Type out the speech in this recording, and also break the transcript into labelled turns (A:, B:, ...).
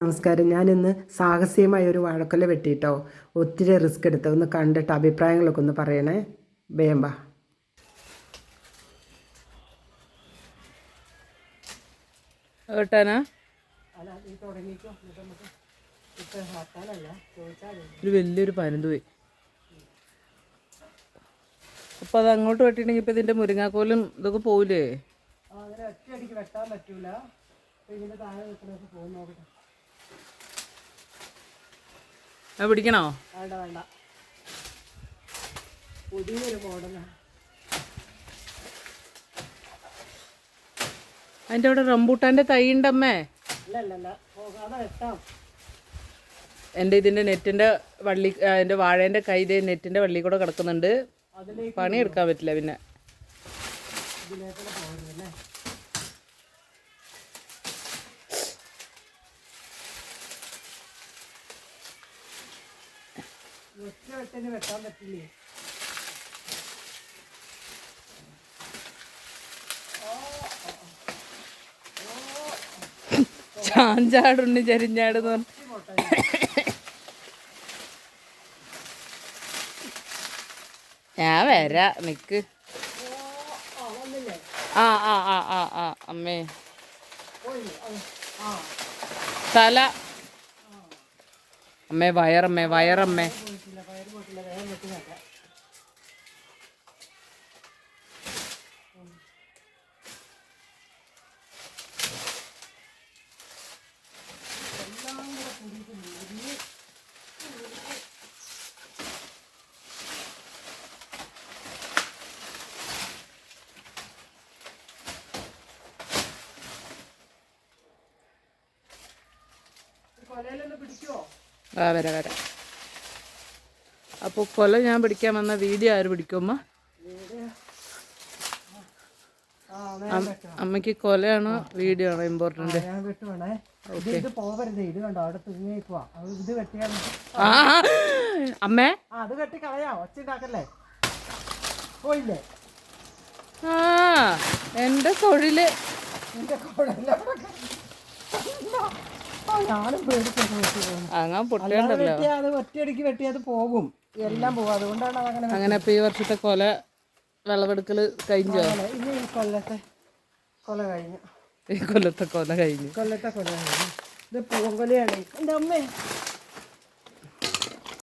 A: നമസ്കാരം. ഞാൻ ഇന്ന് സാഹസികമായ ഒരു വാഴക്കൊല വെട്ടിയിട്ടോ ഒത്തിരി റിസ്ക് എടുത്ത് ഒന്ന് കണ്ടിട്ട് അഭിപ്രായങ്ങളൊക്കെ ഒന്ന് പറയണേ. വേമ്പ
B: ഒരു വലിയൊരു പനന്ത് പോയി. അപ്പൊ അത് അങ്ങോട്ട് വെട്ടിയിട്ടുണ്ടെങ്കിൽ ഇപ്പൊ ഇതിന്റെ മുരിങ്ങാക്കോലും ഇതൊക്കെ പോവില്ലേ?
A: അങ്ങനെ ഒറ്റയടിക്ക് വെട്ടാൻ പറ്റൂല. ഇതിന്റെ താഴെ നിൽക്കുന്നതൊക്കെ പോകും നോക്കട്ടെ.
B: അത് പിടിക്കണോ?
A: വേണ്ട വേണ്ട. പുതിയൊരു
B: അവിടെ റംബൂട്ടാന്റെ തൈ ഉണ്ടമ്മേ.
A: അല്ല അല്ല അല്ല. പോകാതെ വെട്ടാം.
B: എന്റെ ഇതിന്റെ നെറ്റിന്റെ വള്ളി എന്റെ എന്റെ വാഴേന്റെ കൈ നെറ്റിന്റെ വള്ളി കൂടെ കിടക്കുന്നുണ്ട്. പണിയെടുക്കാൻ പറ്റില്ല പിന്നെ.
A: ഇതിലേക്കൂടെ പോകരുതല്ലേ ഒറ്റ വെട്ടിന് വെട്ടാൻ പറ്റില്ലേ
B: ചാഞ്ചാടുണ്ണി ചരിഞ്ഞാട് ഞാൻ വരാ നിക്ക്. ആ ആ ആ ആ ആ അമ്മേ. തല. അമ്മേ വയറമ്മേ വയറമ്മേ.
A: പോയിട്ടില്ല വേഗം വെട്ടി നോക്കാം കൊലയിലൊന്ന് പിടിക്കുവോ?
B: ആ വരാം വരാം. അപ്പോൾ കൊല ഞാൻ പിടിക്കാൻ വന്ന വീഡിയോ ആര് പിടിക്കുമ്മ
A: അമ്മയ്ക്ക്
B: അമ്മയ്ക്ക് കൊലയാണോ വീഡിയോ ആണോ ഇമ്പോർട്ടന്റ് അമ്മേ?
A: ആ അത് വെട്ടി കളയാ. ഒച്ച ഉണ്ടാക്കല്ലേ? പോയില്ലേ?
B: ആ എന്റെ തൊഴിൽ.
A: നിന്റെ കുഴല്ല
B: അങ്ങനെ
A: പൊട്ടിയുണ്ടല്ലോ അത് ഒറ്റയടിക്ക് വെട്ടി അത് പോകും. എല്ലാം പോകും. അതുകൊണ്ടാണ് അങ്ങനെ
B: അങ്ങനെ ഇപ്പൊ ഈ വർഷത്തെ കൊല വിളവെടുക്കൽ കഴിഞ്ഞു?
A: ഇനി ഈ കൊല്ലത്തെ കൊല കഴിഞ്ഞു.
B: ഈ കൊല്ലത്തെ കൊല കഴിഞ്ഞു.
A: കൊല്ലത്തെ കൊല കഴിഞ്ഞു. ഇത് പൂങ്കൊലയാണ്. എന്റെ അമ്മേ